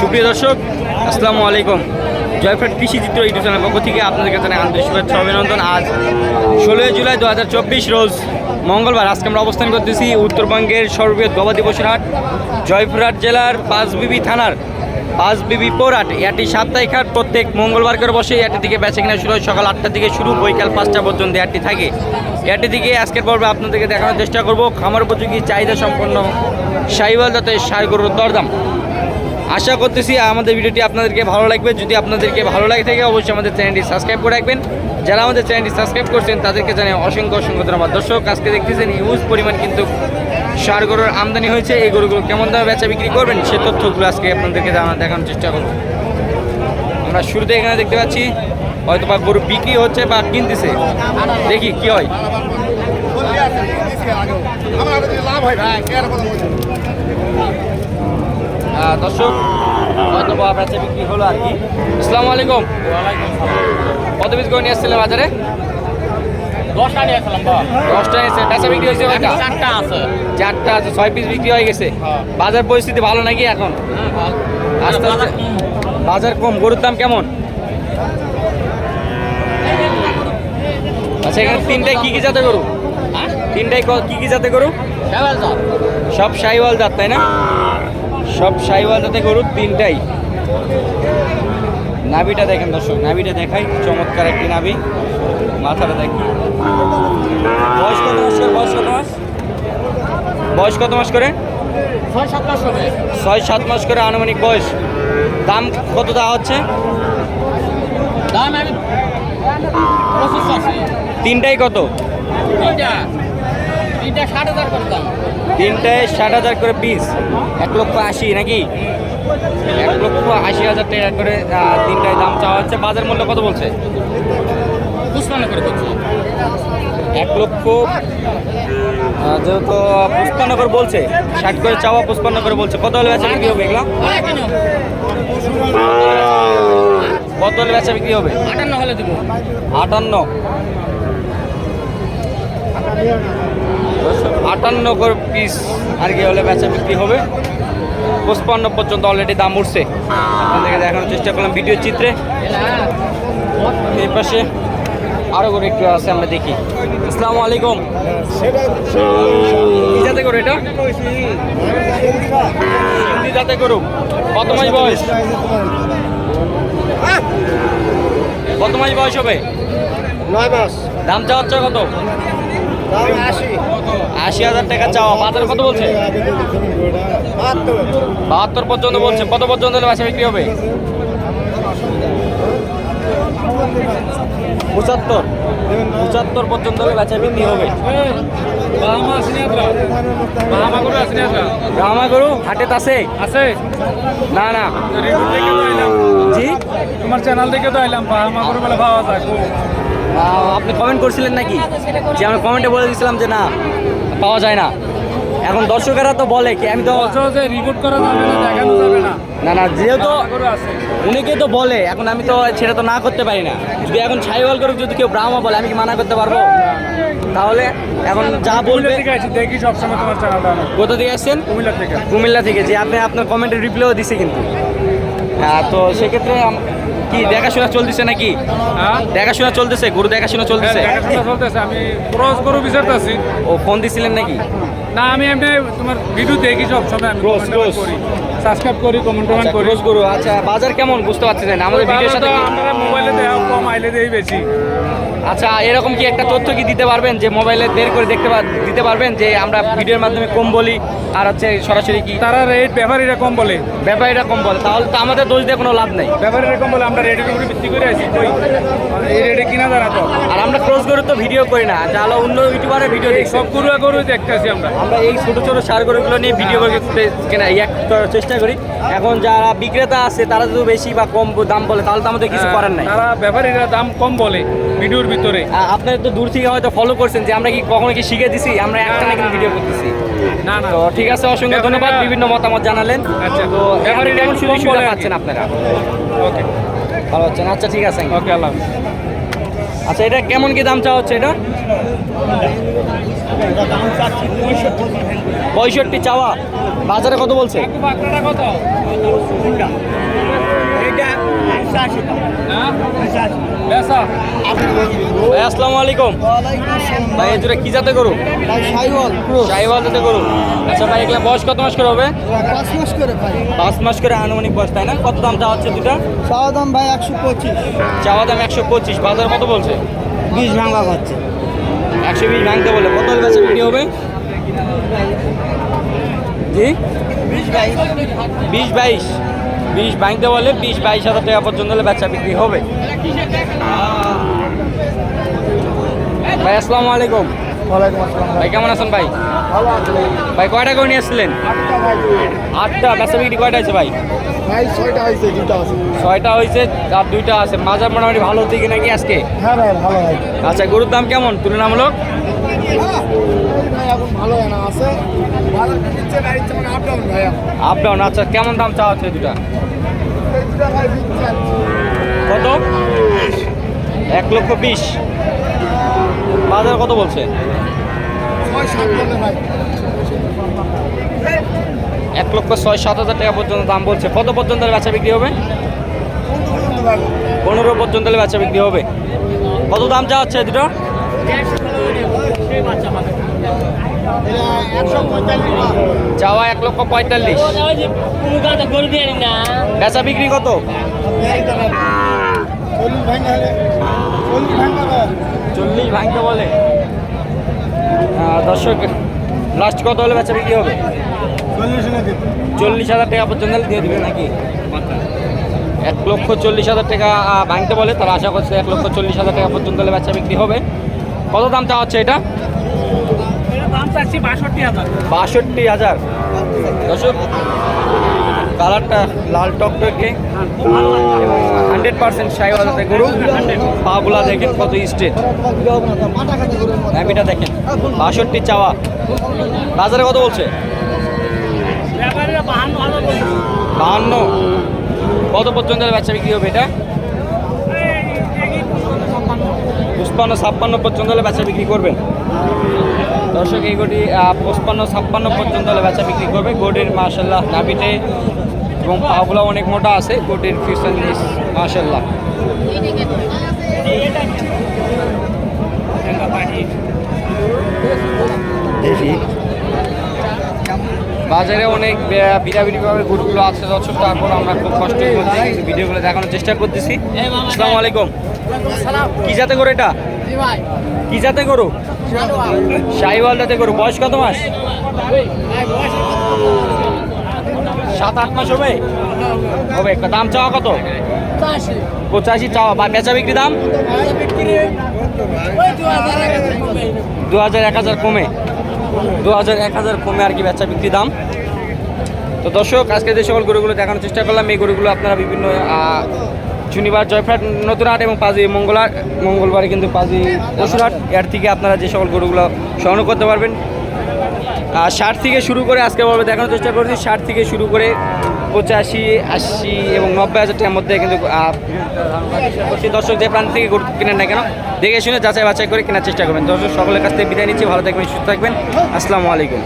সুপ্রিয় দর্শক, আসসালামু আলাইকুম। জয়ফ্রাট কৃষি চিত্র ইউটিউব চ্যানেল পক্ষ থেকে আপনাদের কাছে আন্তরিক শুভেচ্ছা, অভিনন্দন। আজ ষোলোই জুলাই দু হাজার চব্বিশ রোজ মঙ্গলবার আজকে আমরা অবস্থান করতেছি উত্তরবঙ্গের সর্ববৃহৎ গবাদি পশুর হাট, জয়পুরহাট জেলার পাঁচবিবি থানার পাঁচবিবি পোরহাট এটি সাপ্তাহিক হাট, প্রত্যেক মঙ্গলবার করে বসে এটি থেকে বেচে কিনা শুরু হয় সকাল আটটা থেকে শুরু, বৈকাল পাঁচটা পর্যন্ত এটি থাকে। এটি থেকে আজকের পর্বে আপনাদেরকে দেখানোর চেষ্টা করব, খামার উপযোগী চাহিদা সম্পন্ন সাইওয়াল যাতে সার দরদাম। আশা করতেছি আমাদের ভিডিওটি আপনাদেরকে ভালো লাগবে। যদি আপনাদেরকে ভালো লাগে থাকে, অবশ্যই আমাদের চ্যানেলটি সাবস্ক্রাইব করে রাখবেন। যারা আমাদের চ্যানেলটি সাবস্ক্রাইব করছেন, তাদেরকে জানাই অসংখ্য অসংখ্য ধন্যবাদ। দর্শক, আজকে দেখতেছেন হিউজ পরিমাণ কিন্তু সার গরুর আমদানি হয়েছে। এই গরুগুলো কেমন দামে বেচা বিক্রি করবেন, সে তথ্যগুলো আজকে আপনাদেরকে জানা দেখানোর চেষ্টা করব। আমরা শুরুতে এখানে দেখতে পাচ্ছি হয়তো বা গরু বিক্রি হচ্ছে বা কিনতেছে। দেখি কি হয়। লাভ হয় কে আর কথা বলছে আহ, দর্শক হয়তো বা বেচা বিক্রি হলো আর কি। আসসালামু আলাইকুম। কত পিস করে নিয়ে এসেছিলেন বাজারে? দশটা নিয়ে আসলাম দশটা এসে বেচা বিক্রি হয়েছে কয়টা? চারটা আছে। চারটা আছে ছয় পিস বিক্রি হয়ে গেছে। বাজার পরিস্থিতি ভালো নাকি এখন? আস্তে আস্তে বাজার কম। গরুর দাম কেমন? আচ্ছা এখানে তিনটায় কি কি জাতে গরু? তিনটায় ক- কি কি জাতে গরু? সব সাইওয়াল জাত তাই না? সব সাইওয়াল জাতে গরু তিনটাই। নাভিটা দেখেন দর্শক নাভিটা দেখাই চমৎকার একটি নাভি। মাথাটা দেখি বয়স কত মাস করে বয়স কত মাস? বয়স কত মাস করে? ছয় সাত মাস হবে। ছয় সাত মাস করে আনুমানিক বয়স। দাম কত দেওয়া হচ্ছে? দাম আমি তিনটাই কত? তিনটা। তিনটা ষাট হাজার করে দাম। তিনটায় ষাট হাজার করে পিস এক লক্ষ আশি নাকি? এক লক্ষ আশি হাজার টাকা করে তিনটায় দাম চাওয়া হচ্ছে। বাজার মূল্য কত বলছে? পুষ্পান্ন করে করছি এক লক্ষ যেহেতু পুষ্পান্ন করে বলছে ষাট করে চাওয়া পুষ্পান্ন করে বলছে। কত হলে বেচা বিক্রি হবে এগুলো? কত হলে বেচা বিক্রি হবে? আটান্ন হলে দেবো। আটান্ন। আটান্ন করে পিস আর কি হলে বেচা বিক্রি হবে। পঁচপান্ন পর্যন্ত অলরেডি দাম উঠছে। আপনাদেরকে দেখানোর চেষ্টা করলাম ভিডিও চিত্রে। এই পাশে আরও করে একটু আছে আমরা দেখি। আসসালামু আলাইকুম। কি যাতে করো এটা? হিন্দি যাতে করুক কত মাস বয়স? কত মাস বয়স হবে? নয় মাস। দাম চাওয়া কত? দাম আশি। আশি হাজার টাকা চাওয়া। বাজারে কত বলছে? বাহাত্তর পর্যন্ত বলছে। কত পর্যন্ত হলে বাসা বিক্রি হবে? পঁচাত্তর। পঁচাত্তর পর্যন্ত হলে বেচা বিক্রি হবে। রামা গরু হাটে আছে। আছে? না না। জি। তোমার চ্যানেল দেখে তো আইলাম বাহামা বলে পাওয়া যায়। আপনি কমেন্ট করছিলেন নাকি? যে আমি কমেন্টে বলে দিয়েছিলাম যে না পাওয়া যায় না। এখন দর্শকেরা তো বলে কি আমি তো রিপোর্ট করা যাবে না দেখানো যাবে না। না না যেহেতু অনেকেই তো বলে এখন আমি তো সেটা তো না করতে পারি না। যদি এখন ছাইওয়াল করুক যদি কেউ ব্রাহ্মা বলে আমি কি মানা করতে পারব? তাহলে এখন যা বলবে দেখি সবসময় তোমার চ্যানেলটা কোথা থেকে আসছেন? কুমিল্লা থেকে। কুমিল্লা থেকে যে আপনি আপনার কমেন্টের রিপ্লাইও দিছে কিন্তু। হ্যাঁ, তো সেক্ষেত্রে কি দেখাশোনা চলতেছে নাকি? হ্যাঁ? দেখাশোনা চলতেছে গরু দেখাশোনা হ্যাঁ, চলতেছে দেখাশোনা চলতেছে। আমি ক্রস গরু বিচারতেছি। ও ফোন দিছিলেন নাকি? না আমি এমনি তোমার ভিডিও দেখি আমি comment করি। সাবস্ক্রাইব করি কমেন্ট টমেন্ট করি। রোজ গরু আচ্ছা বাজার কেমন? বুঝতে পারছি না। আমাদের ভিডিওর সাথে মোবাইলে দেখা দেই বেশি। আচ্ছা এরকম কি একটা তথ্য কি দিতে পারবেন যে মোবাইলে বের করে দেখতে দিতে পারবেন যে আমরা ভিডিওর মাধ্যমে কম বলি আর হচ্ছে সরাসরি কি? তারা রেট ব্যাপারীরা কম বলে। ব্যাপারীরা কম বলে। তাহলে তো আমাদের দোষ দিয়ে কোনো লাভ নেই। ব্যাপারীরা কম বলে আমরা রেটের উপরে ভিত্তি করে আছি এই রেটে কিনা জানা তো গরু তো ভিডিও করি না। যা অন্য ইউটিউবারে ভিডিও দেখি সব গরু গরু দেখতে আছি আমরা। আমরা এই ছোট ছোট সার গরুগুলো নিয়ে ভিডিও করে কেনা চেষ্টা করি। এখন যারা বিক্রেতা আছে তারা যদি বেশি বা কম দাম বলে তাহলে তো আমাদের কিছু করার নাই। তারা ব্যাপারীরা দাম কম বলে ভিডিওর ভিতরে। আপনারা তো দূর থেকে হয়তো ফলো করছেন যে আমরা কি কখনো কি শিখে দিছি? আমরা একটা না কিন্তু ভিডিও করতেছি। না না। তো ঠিক আছে অসংখ্য ধন্যবাদ। বিভিন্ন মতামত জানালেন। আচ্ছা। তো কেমন সুযোগ কম সুবিধা। পাচ্ছেন আপনারা? ওকে। ভালো হচ্ছেন আচ্ছা ঠিক আছে। ওকে আল্লাহ। আচ্ছা এটা কেমন কি দাম চাওয়া হচ্ছে এটা? পঁয়ষট্টি চাওয়া। বাজারে কত বলছে? এটা ভাই আসসালামু আলাইকুম। ভাই এই জোরে কি যাতে করু সাইওয়াল যাতে করু আচ্ছা ভাই এগুলা বয়স কত মাস করে হবে? পাঁচ মাস করে ভাই। পাঁচ মাস করে আনুমানিক বয়স তাই না? কত দাম চাওয়া হচ্ছে দুটা চাওয়া দাম ভাই একশো পঁচিশ। চাওয়া দাম একশো পঁচিশ। বাজার কত বলছে? বিশ ভাঙা হচ্ছে। একশো বিশ ভাঙতে বলে। কত বেচা বিক্রি হবে? জি? বিশ ভাই বিশ বাইশ। বিশ ভাঙতে বলে বিশ বাইশ হাজার টাকা পর্যন্ত হলে বেচা বিক্রি হবে। ভাই আসসালামু আলাইকুম। ভাই। কেমন আছেন ভাই? ভাই। কয়টা করে নিয়ে আসছিলেন? আটটা বেচা বিক্রি কয়টা আছে ভাই? ভাই ছয়টা হয়েছে দুটা আছে। ছয়টা হয়েছে আর দুইটা আছে। মাজার মোটামুটি ভালো হচ্ছে কি আজকে? হ্যাঁ ভাই ভালো আচ্ছা গরুর দাম কেমন? তুলনামূলক? এখন ভালো আছে? ভালো আপ ডাউন ভাই আপ ডাউন আচ্ছা কেমন দাম চাওয়া হচ্ছে দুটা এই দুটা? ভাই দিচ্ছে। কত? এক লক্ষ বিশ। বাজার কত বলছে? এক লক্ষ ছয় সাত হাজার টাকা পর্যন্ত দাম বলছে। কত পর্যন্ত বেচা বিক্রি হবে? পনেরো পর্যন্ত হলে বেচা বিক্রি হবে। কত দাম চাওয়া হচ্ছে দুটো? চাওয়া এক লক্ষ পঁয়তাল্লিশ। বেচা বিক্রি কত? চল্লিশ ভাঙতে বলে। দর্শক লাস্ট কত হলে বেচা বিক্রি হবে? চল্লিশ হাজার টাকা পর্যন্ত দিয়ে দেবে নাকি? এক লক্ষ চল্লিশ হাজার টাকা ভাঙতে বলে তারা আশা করছে এক লক্ষ চল্লিশ হাজার টাকা পর্যন্ত বেচা বিক্রি হবে। কত দাম চাওয়া হচ্ছে এটা? বাষট্টি হাজার। দর্শক কালারটা লাল টকটকে হান্ড্রেড পার্সেন্ট সাই বাজাতে গরু। পাগুলা দেখেন কত স্ট্রেট। হ্যাপিটা দেখেন। বাষট্টি চাওয়া। বাজারে কত বলছে? বাহান্ন কত পর্যন্ত বাচ্চা বিক্রি হবে এটা? পুষ্পান্ন ছাপ্পান্ন পর্যন্ত হলে বেচা বিক্রি করবেন। দর্শক, এই গোটি পঁচপান্ন, ছাপ্পান্ন পর্যন্ত হলে বেচা বিক্রি করবে। গোটির মার্শাল্লাহ নাবিতে এবং পাগুলো অনেক মোটা আছে। গোটির ফিউচার জিনিস মার্শাল্লাহ বাজারে অনেক বিড়াবিড়িভাবে গরুগুলো আছে। দর্শক তারপর আমরা খুব কষ্ট করছি ভিডিওগুলো দেখানোর চেষ্টা করতেছি। আসসালামু আলাইকুম। কি জাতে গরু এটা? কি জাতে গরু? শাহিওয়াল। জাতে গরু। বয়স কত মাস? সাত আট মাস হবে? হবে। দাম চাওয়া কত? পঁচাশি। চাওয়া। বা বেচা বিক্রি দাম? দু হাজার এক হাজার কমে। দু হাজার এক হাজার কমে। আর কি বেচা বিক্রি দাম। তো দর্শক আজকে যে সকল গরুগুলো দেখানোর চেষ্টা করলাম এই গরুগুলো আপনারা বিভিন্ন শনিবার, জয়ফ্রাট নতুন হাট এবং পাঁচই মঙ্গলবার মঙ্গলবারে কিন্তু পাঁচই পশুরহাট এর থেকে আপনারা যে সকল গরুগুলো সংগ্রহ করতে পারবেন। আর ষাট থেকে শুরু করে আজকে বলবে, দেখানোর চেষ্টা করছি, ষাট থেকে শুরু করে পঁচাশি, আশি এবং নব্বই হাজার টাকার মধ্যে কিন্তু দর্শক যে প্রান্ত থেকে গরু কেনেন না কেন, দেখে শুনে যাচাই বাছাই করে কেনার চেষ্টা করবেন। দর্শক, সকলের কাছ থেকে বিদায় নিচ্ছি। ভালো থাকবেন, সুস্থ থাকবেন। আসসালামু আলাইকুম।